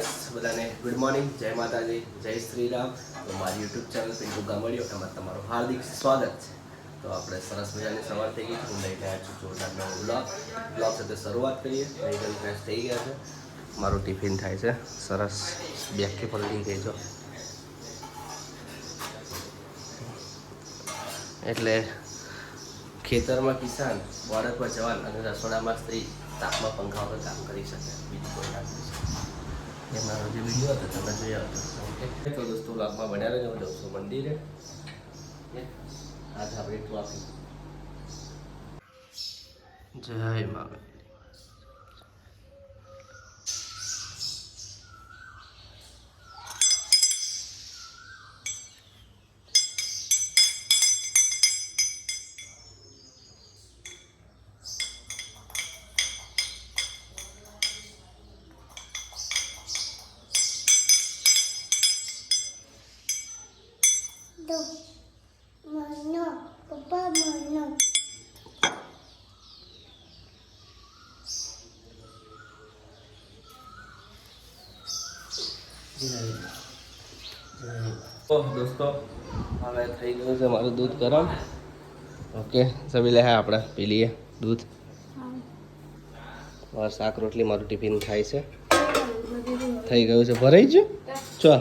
Guys બધાને good morning જય માતાજી, જય શ્રી રામ તો મારી યુટ્યુબ ચેનલ પિન્ટુ ગામડિયો એમાં તમારું હાર્દિક સ્વાગત છે. તો આપણે સરસ મજાની સવાર થઈ ગઈ. હું લઈ ગયા છું જોરદાર નવો બ્લોગ બ્લોગ સાથે શરૂઆત કરીએ. મેડિકલ ફ્રેશ થઈ ગયા છે. મારું ટિફિન થાય છે. સરસ બેગથી પલટી ગઈ છો એટલે ખેતરમાં કિસાન બોર્ડર પર જવાન અને રસોડામાં સ્ત્રી તાપમાં પંખા વગર કામ કરી શકે બીજું કોઈ ના કરી શકે એ મારો જે વીડિયો હતો તમે જોયો હતો ઓકે? તો દોસ્તો લાભમાં બન્યા રહેજો હું જઉં છું મંદિરે? આજે આપણે ટ્રાફિક જય મા દોસ્તો હવે થઈ ગયું છે મારું દૂધ ગરમ. ઓકે સભી લે આપણે પી લઈએ દૂધ. મારું શાક રોટલી મારું ટિફિન થાય છે. થઈ ગયું છે ભરાઈ ગયું? ચો.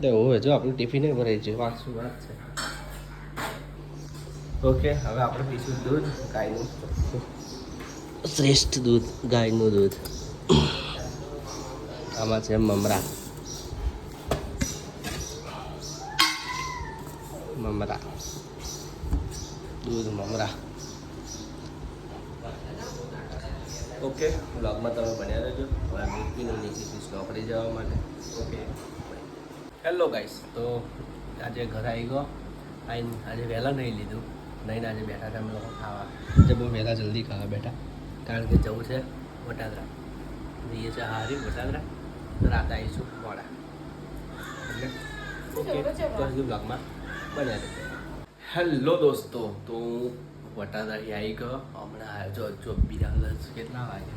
દે હવે જો આપણું ટિફિન ભરાઈ ગયું. વાત શું વાત છે? ઓકે હવે આપણે પીશું દૂધ ગાયનું. શ્રેષ્ઠ દૂધ ગાયનું દૂધ. આમાં છે મમરા. મમરા. દૂધ મમરા. ઓકે. બ્લોગમાં તમે બન્યા રહેજો. હવે દૂધ પીને નીકળીશ નોકરી જવા માટે. ઓકે. Hello guys. તો આજે ઘરે આવી ગયો. આવીને આજે વહેલા નહીં લીધું. નહીં આજે બેઠા હતા અમે લોકો ખાવા. જે બહુ વહેલા જલ્દી ખાવા બેઠા. કારણ કે જવું છે વટાદરા. જઈએ છે હારી વટાદરા. રાતે આવીશું મોડા ઓકે તો હજુ બ્લોગમાં બન્યા રહેજો. હેલો દોસ્તો તો હું વટાદારી આવી ગયો. હમણાં આવ્યો જો બિરાલ કેટલા વાગે?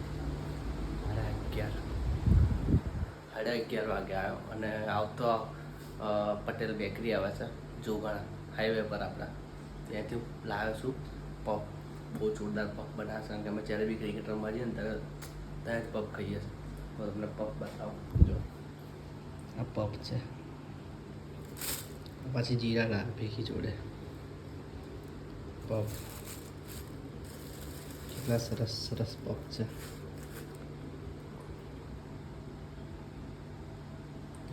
સાડા અગિયાર. સાડા અગિયાર વાગે આવ્યો અને આવતો પટેલ બેકરી આવે છે જોગાણા હાઈવે પર આપણા. ત્યાંથી લાવ્યો છું પફ બહુ જોરદાર પફ બનાવે છે. કારણ કે અમે જ્યારે બી ક્રિકેટ રમવા જઈએ ને ત્યારે ત્યાં જ પફ ખાઈએ છીએ. તો તમને પફ બતાવું જો આ પપ છે પછી જીરા નાન ભેગી જોડે પપ કેટલા સરસ સરસ પપ છે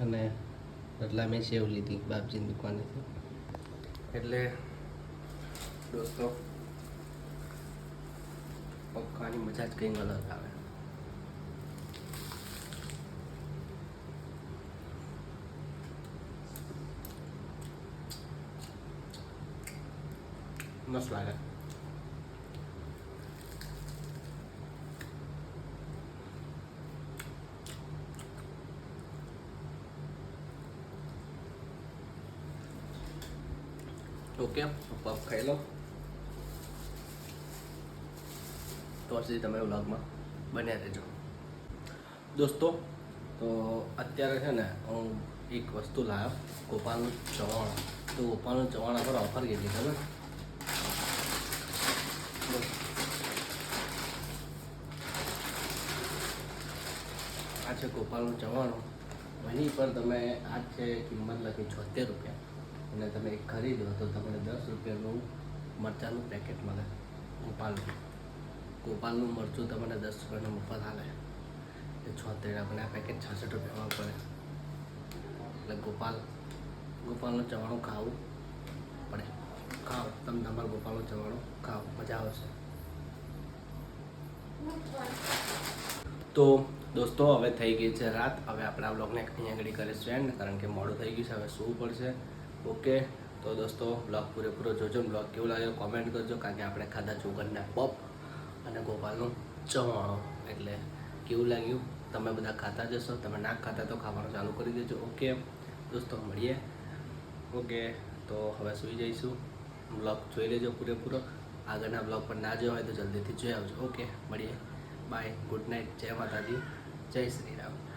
અને એટલા મેં સેવ લીધી બાપજીની દુકાનેથી એટલે દોસ્તો પગ ખાવાની મજા જ કંઈક અલગ આવે મસ્ત લાગે ઓકે પફ ખાઈ લો તો સુધી તમે વ્લોગમાં બન્યા રહેજો. દોસ્તો, તો અત્યારે છે ને, હું એક વસ્તુ લાવ્યો, ગોપાલનું ચવાણ. તો ગોપાલનું ચવાણા પર ઓફર કેટલી ખબર આ છે ગોપાલનું ચવાણું એની પર તમે આ છે કિંમત લખી છોતેર રૂપિયા. અને તમે એક ખરીદો તો તમને દસ રૂપિયાનું મરચાંનું પેકેટ મળે, ગોપાલનું. ગોપાલનું મરચું તમને દસ રૂપિયાનું મફત હાલે એ છોતેર આપણે આ પેકેટ છાસઠ રૂપિયામાં પડે. એટલે ગોપાલ, ગોપાલનું ચવાણું ખાવું પડે. ખાઓ, તમે તમારું ગોપાલનું ચવાણું ખાઓ, મજા આવશે. તો દોસ્તો, હવે થઈ ગઈ છે રાત. હવે આપણે આ બ્લોગને અહીંયા આગળ કરીશું એન્ડ કારણ કે મોડું થઈ ગયું છે. હવે સૂવું પડશે. ઓકે તો દોસ્તો બ્લોગ પૂરેપૂરો જોજો બ્લોગ કેવું લાગ્યો કોમેન્ટ કરજો, કારણ કે આપણે ખાધા ચોગરના પપ અને ગોપાલનું ચવાણો. એટલે કેવું લાગ્યું? તમે બધા ખાતા જશો તમે ના ખાતા તો ખાવાનું ચાલુ કરી દેજો. ઓકે દોસ્તો, મળીએ. ઓકે તો હવે સૂઈ જઈશું. બ્લોગ જોઈ લેજો પૂરેપૂરો. આગળના બ્લોગ પર ના જોયો હોય તો જલ્દીથી જોઈ આવજો. ઓકે મળીએ. બાય ગુડ નાઇટ જય માતાજી. જય શ્રી રામ.